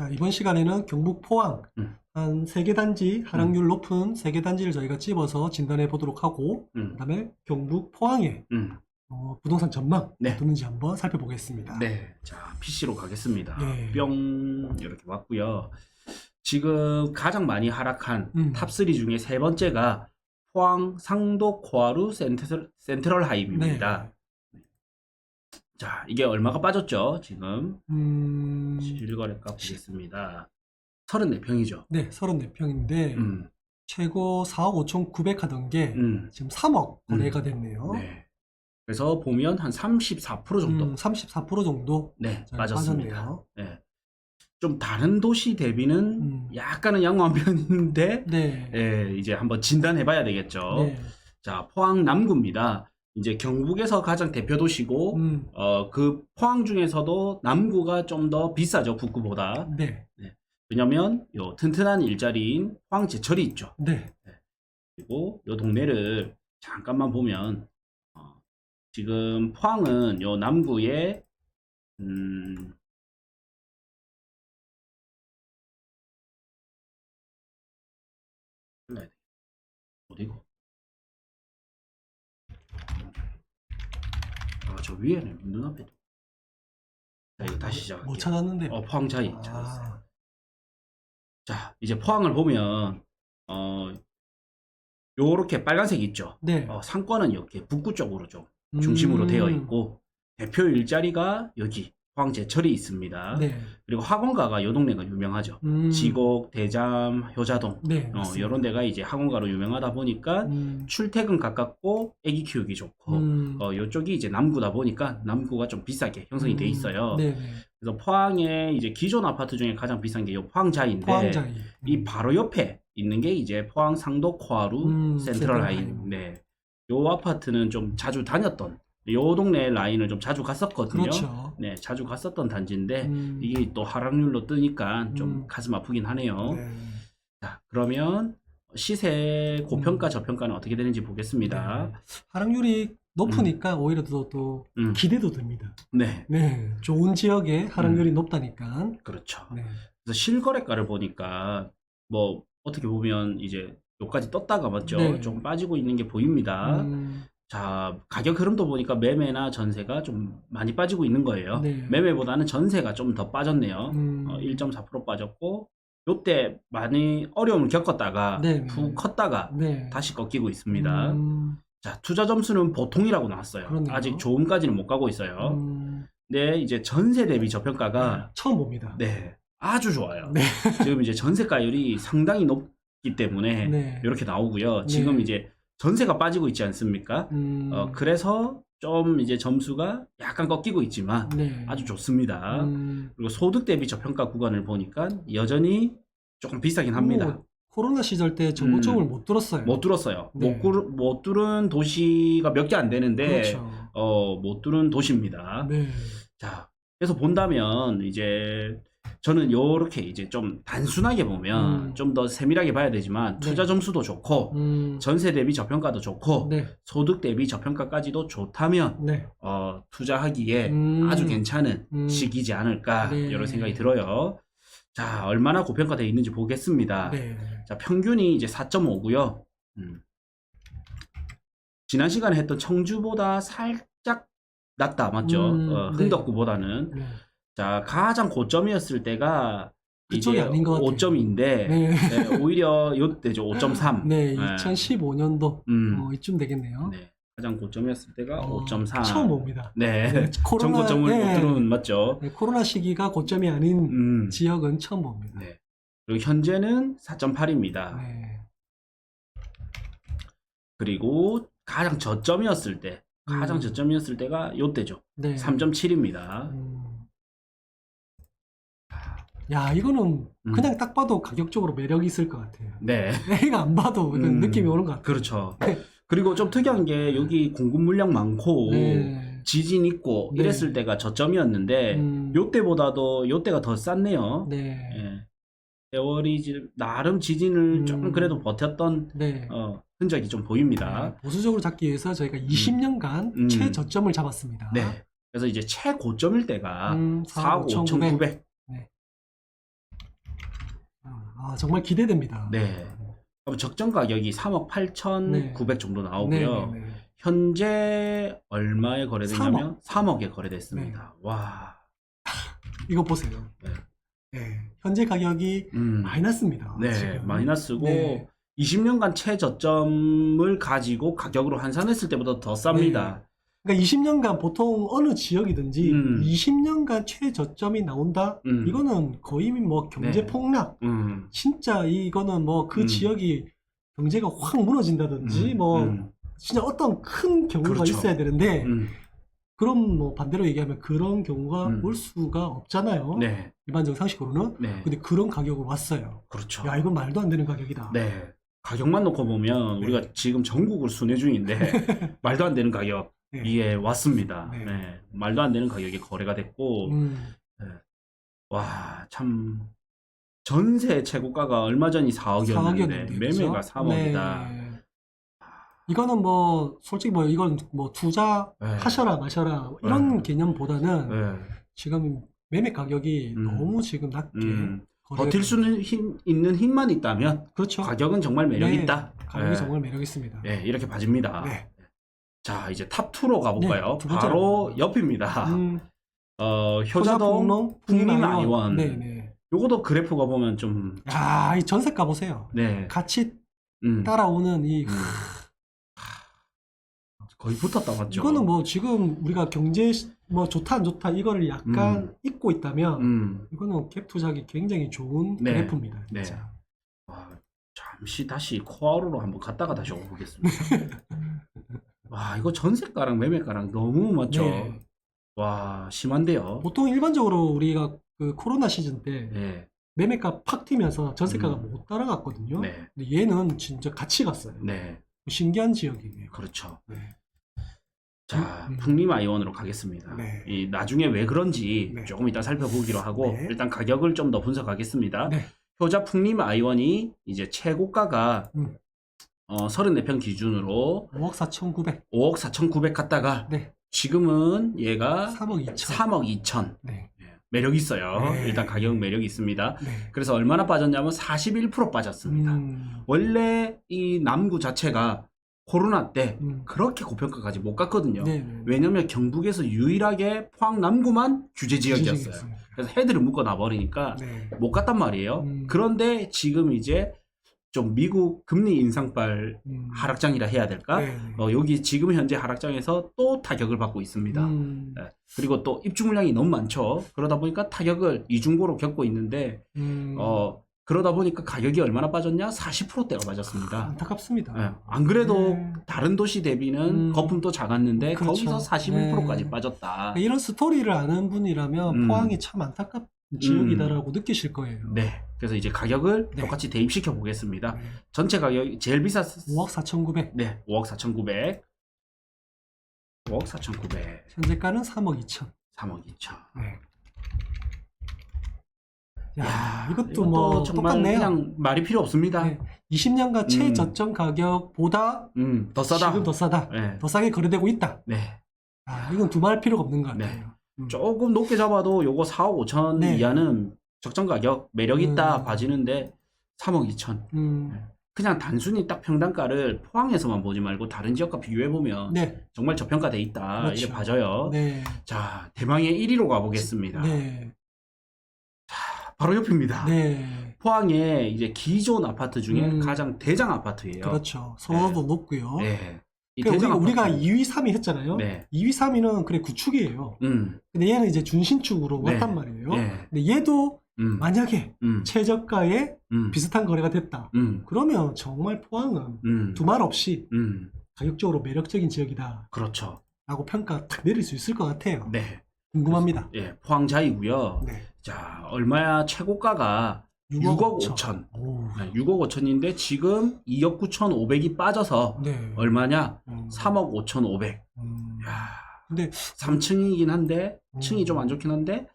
자, 이번 시간에는 경북 포항 음. 한 세 개 단지 하락률 높은 세 개 단지를 저희가 집어서 진단해 보도록 하고 음, 그다음에 경북 포항의 음, 어, 부동산 전망 네. 어떻는지 한번 살펴보겠습니다. 네. 자, PC로 가겠습니다. 네. 뿅 이렇게 왔고요. 지금 가장 많이 하락한 음. 탑3 중에 세 번째가 포항 상도 코하루 센트럴, 센트럴 하임입니다. 자, 이게 얼마가 빠졌죠? 지금 음, 실거래가 보겠습니다. 34평이죠. 네, 34평인데 음, 최고 4억 5천 9백 하던 게 음, 지금 3억 거래가 됐네요. 네. 그래서 보면 한 34% 정도 음, 34% 정도 네, 빠졌습니다. 빠졌네요. 네. 좀 다른 도시 대비는 음. 약간은 양호한 편인데 네. 예, 이제 한번 진단해 봐야 되겠죠. 네. 자, 포항 남구입니다. 이제 경북에서 가장 대표 도시고 음, 어, 그 포항 중에서도 남구가 좀 더 비싸죠, 북구보다. 네. 왜냐면 요 튼튼한 일자리인 포항 제철이 있죠. 네. 그리고 요 동네를 잠깐만 보면 어, 지금 포항은 요 남구에 음. 어디고? 아, 저 위에는 눈앞에. 자, 이거 다시 시작할게요. 못 찾았는데. 어, 포항 자이 아, 찾았어요. 자, 이제 포항을 보면 어 요렇게 빨간색 있죠. 네. 어, 상권은 이렇게 북구 쪽으로 좀 중심으로 음, 되어 있고 대표 일자리가 여기 포항 제철이 있습니다. 네. 그리고 학원가가 요 동네가 유명하죠. 음, 지곡, 대잠, 효자동 네. 어, 맞습니다. 이런 데가 이제 학원가로 유명하다 보니까 음, 출퇴근 가깝고 애기 키우기 좋고 음, 어, 요쪽이 이제 남구다 보니까 남구가 좀 비싸게 형성이 돼 음, 있어요. 네. 네. 그래서 포항에 이제 기존 아파트 중에 가장 비싼 게 요 포항자인데 포항자이. 이 바로 옆에 있는 게 이제 포항 상도 코하루 음, 센트럴. 라인. 네. 요 아파트는 좀 자주 다녔던 요 동네 라인을 좀 자주 갔었거든요. 그렇죠. 네, 자주 갔었던 단지인데 음, 이게 또 하락률로 뜨니까 좀 음. 가슴 아프긴 하네요. 네. 자, 그러면 시세 고평가 저평가는 어떻게 되는지 보겠습니다. 네. 하락률이 높으니까 오히려 더 또 음. 기대도 됩니다. 네, 네. 좋은 지역에 음. 하락률이 높다니까. 그렇죠. 네. 그래서 실거래가를 보니까 뭐 어떻게 보면 이제 요까지 떴다가 맞죠? 네. 좀 빠지고 있는 게 보입니다. 음, 자, 가격 흐름도 보니까 매매나 전세가 좀 많이 빠지고 있는 거예요. 네. 매매보다는 전세가 좀 더 빠졌네요. 음, 어, 1.4% 빠졌고, 요때 많이 어려움을 겪었다가 네, 네. 푹 컸다가 네. 다시 꺾이고 있습니다. 음, 자, 투자 점수는 보통이라고 나왔어요. 그러네요. 아직 좋음까지는 못 가고 있어요. 음, 근데 이제 전세 대비 저평가가 처음 봅니다. 네, 아주 좋아요. 네. 지금 이제 전세가율이 상당히 높기 때문에 네. 이렇게 나오고요. 지금 네. 이제 전세가 빠지고 있지 않습니까? 음, 어, 그래서 좀 이제 점수가 약간 꺾이고 있지만 네. 아주 좋습니다. 음, 그리고 소득 대비 저평가 구간을 보니까 여전히 조금 비싸긴 합니다. 뭐, 코로나 시절 때 전국적으로 못 들었어요. 못 뚫었어요. 네. 못, 꿀- 못 뚫은 도시가 몇 개 안 되는데 그렇죠. 어, 못 뚫은 도시입니다. 네. 자, 그래서 본다면 이제 저는 요렇게 이제 좀 단순하게 보면 음. 좀 더 세밀하게 봐야 되지만 네. 투자 점수도 좋고 음, 전세 대비 저평가도 좋고 네. 소득 대비 저평가까지도 좋다면 네. 어, 투자하기에 음, 아주 괜찮은 음. 시기지 않을까 네. 이런 생각이 들어요. 자, 얼마나 고평가되어 있는지 보겠습니다. 네. 자, 평균이 이제 4.5고요. 음. 지난 시간에 했던 청주보다 살짝 낮다, 맞죠? 음, 어, 네. 흥덕구보다는. 네. 자, 가장 고점이었을 때가 그쪽이 이제 아닌 것 같아요. 5점인데 네. 오히려 요때죠. 5.3. 네, 네. 2015년도 음. 어, 이쯤 되겠네요. 네. 가장 고점이었을 때가 어, 5.4. 처음 봅니다. 네. 네, 코로나- 전고점을 네. 못 들은 맞죠? 네, 코로나 시기가 고점이 아닌 음. 지역은 처음 봅니다. 네. 그리고 현재는 4.8입니다. 네. 그리고 가장 저점이었을 때, 가장 음. 저점이었을 때가 요때죠. 네. 3.7입니다. 음. 야, 이거는 음. 그냥 딱 봐도 가격적으로 매력이 있을 것 같아요. 네. 애가 안 봐도 이런 음. 느낌이 오는 것 같아요. 그렇죠. 네. 그리고 좀 특이한 게 여기 공급 물량 많고 네. 지진 있고 네. 이랬을 때가 저점이었는데 음. 요때보다도 요때가 더 쌌네요. 네. 예. 세월이 지- 나름 지진을 음. 조금 그래도 버텼던 네. 어, 흔적이 좀 보입니다. 네, 보수적으로 잡기 위해서 저희가 20년간 음. 최저점을 잡았습니다. 네. 그래서 이제 최고점일 때가 음, 4억 4억 5,900. 5,900. 네. 아, 정말 기대됩니다. 네. 그럼 적정 가격이 3억 8,900 정도 나오고요. 네, 네, 네. 현재 얼마에 거래됐냐면 3억. 에 거래됐습니다. 와. 이거 보세요. 네. 네, 현재 가격이 음. 마이너스입니다. 네, 지금. 마이너스고 네. 20년간 최저점을 가지고 가격으로 환산했을 때보다 더 쌉니다. 그러니까 20년간 보통 어느 지역이든지 음. 20년간 최저점이 나온다? 음. 이거는 거의 뭐 경제 네. 폭락. 음. 진짜 이거는 뭐 그 음. 지역이 경제가 확 무너진다든지 음. 뭐 음. 진짜 어떤 큰 경우가 그렇죠. 있어야 되는데 음. 그럼 뭐 반대로 얘기하면 그런 경우가 음. 올 수가 없잖아요. 네. 일반적 상식으로는. 네. 근데 그런 가격으로 왔어요. 그렇죠. 야, 이건 말도 안 되는 가격이다. 네. 가격만 놓고 보면 네. 우리가 지금 전국을 순회 중인데 말도 안 되는 가격 네. 이게 왔습니다. 네. 네. 말도 안 되는 가격에 거래가 됐고 음, 와, 참 전세 최고가가 얼마 전이 4억이었는데 4억이었는데 매매가 3억이다. 네. 이거는 뭐 솔직히 뭐 이건 뭐 투자 네. 하셔라 마셔라 이런 네. 개념보다는 네. 지금 매매 가격이 음. 너무 지금 낮게 음. 버틸 수는 힘, 있는 힘만 있다면 그렇죠. 가격은 정말 매력 네. 있다. 가격이 네. 정말 매력 있습니다. 네, 이렇게 봐집니다. 네. 자, 이제 탑 2로 가볼까요? 네, 바로? 옆입니다. 음, 어, 효자동 효자풍농 풍림아이원. 네 네. 요것도 그래프가 보면 좀 야, 이 전세 가 보세요. 네. 같이 음, 따라오는 이 음. 거의 붙었다 맞죠? 이거는 뭐 지금 우리가 경제 시- 뭐 좋다 안 좋다 이거를 약간 음. 잊고 있다면 음. 이거는 갭 투자하기 굉장히 좋은 네. 그래프입니다. 네. 진짜. 와, 잠시 다시 코아로로 한번 갔다가 다시 오보겠습니다. 와, 이거 전세가랑 매매가랑 너무 맞죠? 네. 와, 심한데요? 보통 일반적으로 우리가 그 코로나 시즌 때 네. 매매가 팍 튀면서 전세가가 음. 못 따라갔거든요. 네. 근데 얘는 진짜 같이 갔어요. 네. 신기한 지역이에요. 그렇죠. 네. 자, 음. 풍림 아이원으로 가겠습니다. 네. 이 나중에 왜 그런지 네. 조금 이따 살펴보기로 하고 네. 일단 가격을 좀 더 분석하겠습니다. 네. 효자 풍림 아이원이 이제 최고가가 음. 어, 34평 기준으로 5억 4,900. 5억 4,900 갔다가 네. 지금은 얘가 3억 2천. 3억 2천. 네. 매력 있어요. 네. 일단 가격 매력이 있습니다. 네. 그래서 얼마나 빠졌냐면 41% 빠졌습니다. 음, 원래 이 남구 자체가 코로나 때 음. 그렇게 고평가까지 못 갔거든요. 네. 네. 왜냐면 경북에서 유일하게 포항 남구만 규제 지역이었어요. 그래서 헤드를 묶어 놔버리니까 네. 못 갔단 말이에요. 음. 그런데 지금 이제 좀 미국 금리 인상발 음. 하락장이라 해야 될까? 네. 어, 여기 지금 현재 하락장에서 또 타격을 받고 있습니다. 음. 네. 그리고 또 입주 물량이 너무 많죠. 그러다 보니까 타격을 이중고로 겪고 있는데 음. 어 그러다 보니까 가격이 얼마나 빠졌냐? 40%대가 빠졌습니다. 안타깝습니다. 예, 안 그래도 네. 다른 도시 대비는 음. 거품도 작았는데 그렇죠. 거기서 41%까지 네. 빠졌다. 이런 스토리를 아는 분이라면 음. 포항이 참 안타깝 지역이다라고 느끼실 거예요. 네. 그래서 이제 가격을 네. 똑같이 대입시켜 보겠습니다. 네. 전체 가격이 제일 비쌌 5억 4,900. 네, 5억 4,900. 5억 4,900. 현재가는 3억 2천. 3억 2천. 네. 야, 야, 이것도, 뭐 정말 똑같네요. 그냥 말이 필요 없습니다. 네. 20년간 음. 최저점 가격보다 음, 더 싸다. 지금 더 싸다. 네. 더 싸게 거래되고 있다. 네. 아, 이건 두말할 필요가 없는 것 네. 같아요. 음. 조금 높게 잡아도 요거 4억 5천 네. 이하는 적정 가격 매력 있다 음. 봐지는데 3억 2천. 음. 그냥 단순히 딱 평단가를 포항에서만 보지 말고 다른 지역과 비교해 보면 네. 정말 저평가돼 있다 그렇죠. 이렇게 봐져요. 네. 자 대망의 1위로 가보겠습니다. 네. 바로 옆입니다. 네. 포항에 이제 기존 아파트 중에 음. 가장 대장 아파트예요. 그렇죠. 선호도 높고요. 네. 이 그러니까 우리, 우리가 아파트. 2위, 3위 했잖아요. 네. 2위, 3위는 그래 구축이에요. 음. 근데 얘는 이제 준신축으로 네. 왔단 말이에요. 네. 근데 얘도 음. 만약에 음. 최저가에 음. 비슷한 거래가 됐다. 음. 그러면 정말 포항은 음. 두말 없이 음. 가격적으로 매력적인 지역이다. 그렇죠. 라고 평가 딱 내릴 수 있을 것 같아요. 네. 궁금합니다. 예, 포항자이고요. 네. 자, 얼마야 최고가가 6억 5천. 오. 네, 6억 5천인데 지금 2억 9천 5백이 빠져서 네. 얼마냐? 음. 3억 5천 5백. 음. 야, 근데 3층이긴 한데 음. 층이 좀 안 좋긴 한데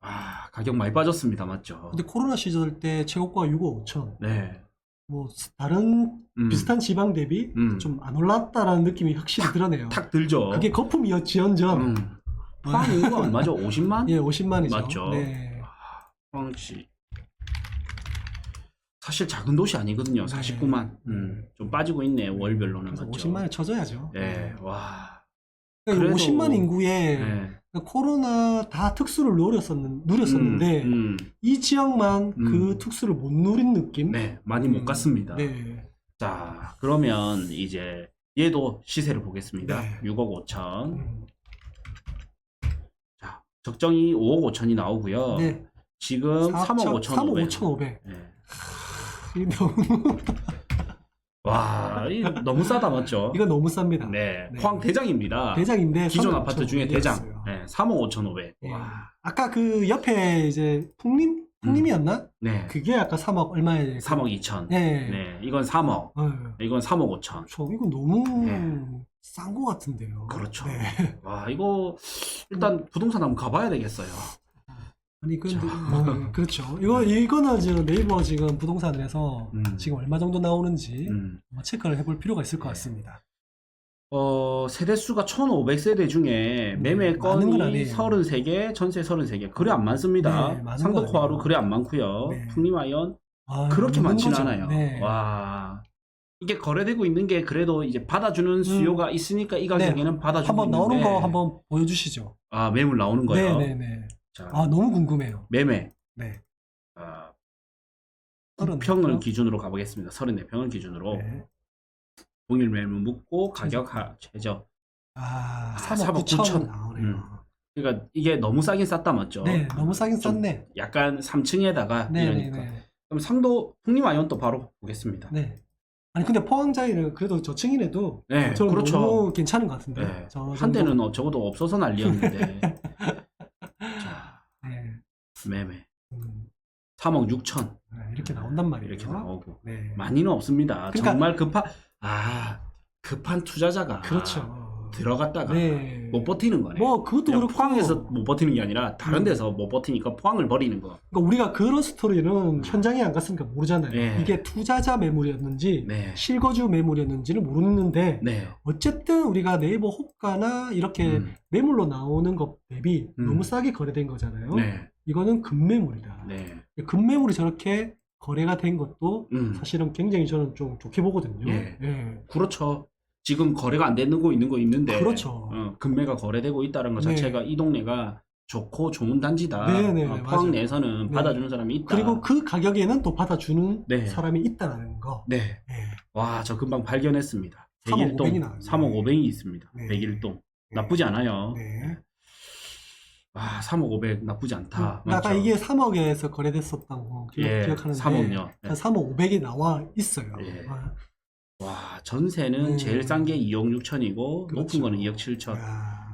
아, 가격 많이 빠졌습니다. 맞죠? 근데 코로나 시절 때 최고가가 6억 5천. 네. 뭐 다른 음, 비슷한 지방 대비 음. 좀안 올랐다라는 느낌이 확실히 드러네요. 탁 들죠. 그게 거품이었지언정 음. 포항 이거 얼마죠? 50만? 예 50만이죠. 맞죠. 네. 포항시 사실 작은 도시 아니거든요. 네. 49만. 음, 좀 빠지고 있네 월별로는 그래서 맞죠. 50만을 쳐줘야죠. 네, 와. 그러니까 그래도- 50만 인구에 네. 그러니까 코로나 다 특수를 누렸었는, 누렸었는데 음, 음. 이 지역만 음. 그 특수를 못 누린 느낌? 네, 많이 못 음, 갔습니다. 네. 자, 그러면 이제 얘도 시세를 보겠습니다. 네. 6억 5천. 음, 자, 적정이 5억 5천이 나오고요. 네. 지금 3억 5천 3억 5백. 5,500. 네. 이게 너무, 와, 이 너무 싸다 맞죠? 이거 너무 쌉니다. 네, 네. 포항 대장입니다. 대장인데 기존 3억 아파트 중에 5,500 대장. 이었어요. 네, 3억 5천 5백. 예. 와, 아까 그 옆에 이제 풍림? 풍림이었나? 네, 그게 아까 3억 얼마에 3억 2천. 네. 네, 이건 3억. 어, 이건 3억 5천. 저 이거 너무 네. 싼 거 같은데요. 그렇죠. 네. 와, 이거 일단 부동산 한번 가봐야 되겠어요. 아니 근데 저- 뭐, 그렇죠. 이거 이거는 지금 네이버 지금 부동산에서 음. 지금 얼마 정도 나오는지 음. 한번 체크를 해볼 필요가 있을 것 네. 같습니다. 어, 세대수가 1,500세대 중에 매매 음, 많은 건 건이 아니에요. 33개, 전세 33개. 그래 안 많습니다. 네, 많은 건 아니에요. 그래 안 많고요. 네. 풍림아이언 아, 그렇게 없는 많지는 거죠. 않아요. 네. 와. 이게 거래되고 있는 게 그래도 이제 받아주는 수요가 있으니까 이 가격에는 받아주고 음. 네. 한번 나오는 있는데 거 한번 보여주시죠. 아, 매물 나오는 거예요. 네네네. 자, 아 너무 궁금해요. 매매. 네. 아, 서른 9평을 몇 평? 기준으로 가보겠습니다. 34평을 기준으로. 네. 동일 매물 묻고 가격 하, 최저. 아 아, 3억 3억 9천 9천. 나오네요. 음. 그러니까 이게 너무 싸긴 쌌다 맞죠? 네, 너무 싸긴 좀 쌌네. 약간 3층에다가 이러니까. 네네네. 그럼 상도 풍림아이언 또 바로 보겠습니다. 네. 아니 근데 포항자리는 그래도 저층이라도 네, 저는 그렇죠. 너무 괜찮은 것 같은데. 네. 저한 정도- 대는 어, 적어도 없어서 난리였는데. 매매. 음, 3억 6천. 네, 이렇게 나온단 말이에요. 이렇게 나오고. 네. 많이는 없습니다. 그러니까- 정말 급한, 아, 급한 투자자가. 그렇죠. 들어갔다가 네. 못 버티는 거네. 뭐 그것도 그냥 그렇고 포항에서 못 버티는 게 아니라 다른 음. 데서 못 버티니까 포항을 버리는 거. 그러니까 우리가 그런 스토리는 현장에 안 갔으니까 모르잖아요. 네. 이게 투자자 매물이었는지 네. 실거주 매물이었는지를 모르는데 네. 어쨌든 우리가 네이버 호가나 이렇게 음. 매물로 나오는 것 대비 음. 너무 싸게 거래된 거잖아요. 네. 이거는 금매물이다. 네. 금매물이 저렇게 거래가 된 것도 음. 사실은 굉장히 저는 좀 좋게 보거든요. 예. 예. 그렇죠. 지금 거래가 안 되는 거 있는 거 있는데. 그렇죠. 어, 금매가 거래되고 있다는 것 네. 자체가 이 동네가 좋고 좋은 단지다. 네, 네, 어, 네, 포항 맞아요. 내에서는 네. 받아주는 사람이 있다. 그리고 그 가격에는 또 받아주는 네. 사람이 있다는 거. 네. 예. 와, 저 금방 발견했습니다. 3억 500이 101동. 나왔네. 3억 500이 있습니다. 네. 101동. 네. 나쁘지 않아요. 네. 아, 3억 500 나쁘지 않다. 음, 아까? 이게 3억에서 거래됐었던 거 기억, 예, 기억하는데 3억요. 네. 3억 500이 나와 있어요. 예. 아, 와, 전세는 음. 제일 싼 게 2억 6천이고 그렇죠. 높은 거는 2억 7천. 야.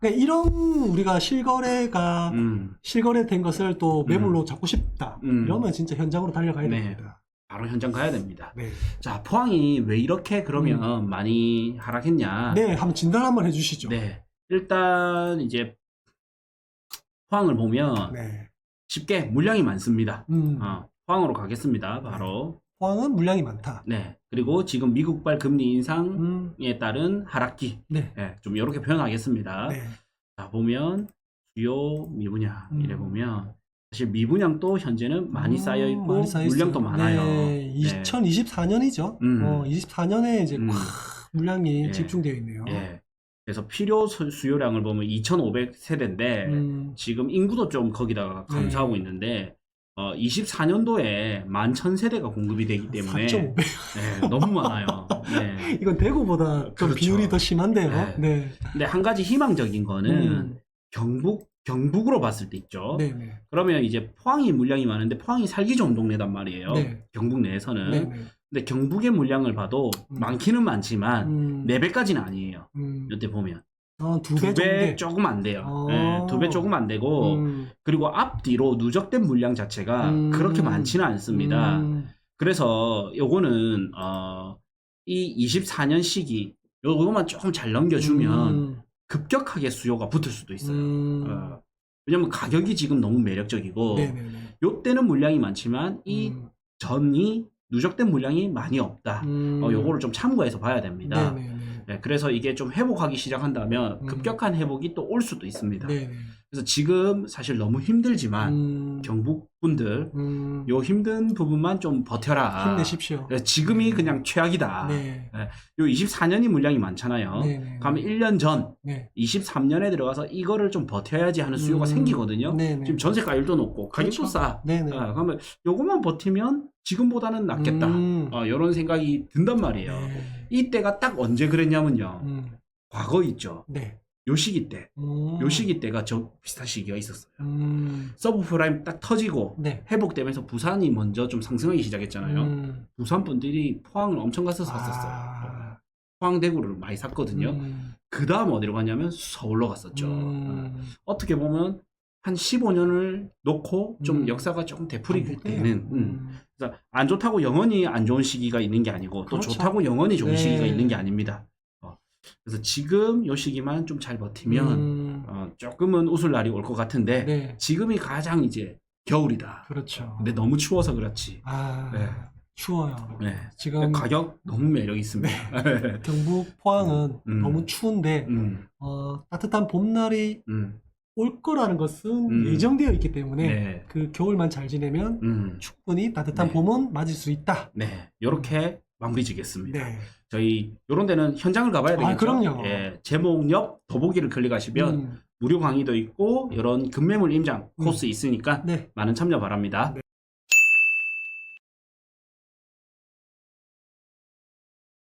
그러니까 이런 우리가 실거래가 음, 실거래된 것을 또 매물로 잡고 싶다. 음. 이러면 진짜 현장으로 달려가야 네. 됩니다. 바로 현장 가야 됩니다. 네. 자, 포항이 왜 이렇게 그러면 많이 하락했냐? 음. 네, 한번 진단 한번 해주시죠. 네. 일단 이제 포항을 보면 네. 쉽게 물량이 많습니다. 음, 어, 포항으로 가겠습니다. 바로. 포항은 물량이 많다. 네. 그리고 지금 미국발 금리 인상에 음, 따른 하락기. 네. 네, 좀 이렇게 표현하겠습니다. 네. 자, 보면 주요 미분양 음. 이래 보면 사실 미분양도 현재는 많이 음, 쌓여 있고 많이 쌓여 물량도 있어요. 많아요. 네, 2024년이죠. 음. 어, 24년에 이제 음. 콱 물량이 예. 집중되어 있네요. 예. 그래서 필요 수- 수요량을 보면 2,500 세대인데 음, 지금 인구도 좀 거기다가 감소하고 네. 있는데 어, 24년도에 11,000세대가 공급이 되기 때문에 4.5배. 네, 너무 많아요. 네. 이건 대구보다 좀 그렇죠. 비율이 더 심한데요. 네. 네. 근데 한 가지 희망적인 거는 음, 경북 경북으로 봤을 때 있죠. 네, 네. 그러면 이제 포항이 물량이 많은데 포항이 살기 좋은 동네단 말이에요. 네. 경북 내에서는. 네, 네. 근데 경북의 물량을 봐도 음. 많기는 많지만 음, 네 배까지는 아니에요. 음, 이때 보면 어, 두두 배. 조금 안 돼요. 어. 네, 두배 조금 안 되고 음, 그리고 앞뒤로 누적된 물량 자체가 음. 그렇게 많지는 않습니다. 음, 그래서 요거는 어, 이 24년 시기 요거만 조금 잘 넘겨주면 음, 급격하게 수요가 붙을 수도 있어요. 음, 어, 왜냐면 가격이 지금 너무 매력적이고 네네네. 요때는 물량이 많지만 이 음, 전이 누적된 물량이 많이 없다. 음, 어, 요거를 좀 참고해서 봐야 됩니다. 네네 네. 네. 네, 그래서 이게 좀 회복하기 시작한다면 음. 급격한 회복이 또 올 수도 있습니다. 네. 네. 그래서 지금 사실 너무 힘들지만 음, 경북 분들 음, 요 힘든 부분만 좀 버텨라. 힘내십시오. 네, 지금이 그냥 최악이다. 네. 요 24년이 물량이 많잖아요. 네. 네. 그러면 1년 전 네. 23년에 들어가서 이거를 좀 버텨야지 하는 수요가 음, 생기거든요. 네. 네. 지금 전세 가율도 높고 가격도 그렇죠. 싸. 네. 네. 아, 그러면 요것만 버티면 지금보다는 낫겠다. 음, 어, 이런 생각이 든단 말이에요. 네. 이때가 딱 언제 그랬냐면요. 음, 과거 있죠. 네. 요 시기 때. 음, 요 시기 때가 저 비슷한 시기가 있었어요. 음, 서브프라임 딱 터지고 네. 회복되면서 부산이 먼저 좀 상승하기 시작했잖아요. 음, 부산 분들이 포항을 엄청 가서 샀었어요. 아, 포항 대구를 많이 샀거든요. 음, 그 다음 어디로 갔냐면 서울로 갔었죠. 어, 음, 어떻게 보면 한 15년을 놓고 좀 음. 역사가 조금 되풀이 반복돼요. 되는. 음. 음, 그래서 안 좋다고 영원히 안 좋은 시기가 있는 게 아니고 또 그렇죠. 좋다고 영원히 좋은 네. 시기가 있는 게 아닙니다. 어, 그래서 지금 요 시기만 좀 잘 버티면 음, 어, 조금은 웃을 날이 올 것 같은데 네. 지금이 가장 이제 겨울이다. 그렇죠. 근데 너무 추워서 그렇지. 아, 네. 추워요. 네. 지금 가격 너무 매력 있습니다. 경북 포항은 음. 너무 추운데 음, 어, 따뜻한 봄날이 음, 올 거라는 것은 음. 예정되어 있기 때문에 네. 그 겨울만 잘 지내면 음, 충분히 따뜻한 네. 봄은 맞을 수 있다. 네. 요렇게 마무리 짓겠습니다. 네. 저희 요런 데는 현장을 가봐야 아, 되겠죠. 그럼요. 예, 제목 옆 더보기를 클릭하시면 음, 무료 강의도 있고 이런 급매물 임장 코스 있으니까 네. 많은 참여 바랍니다.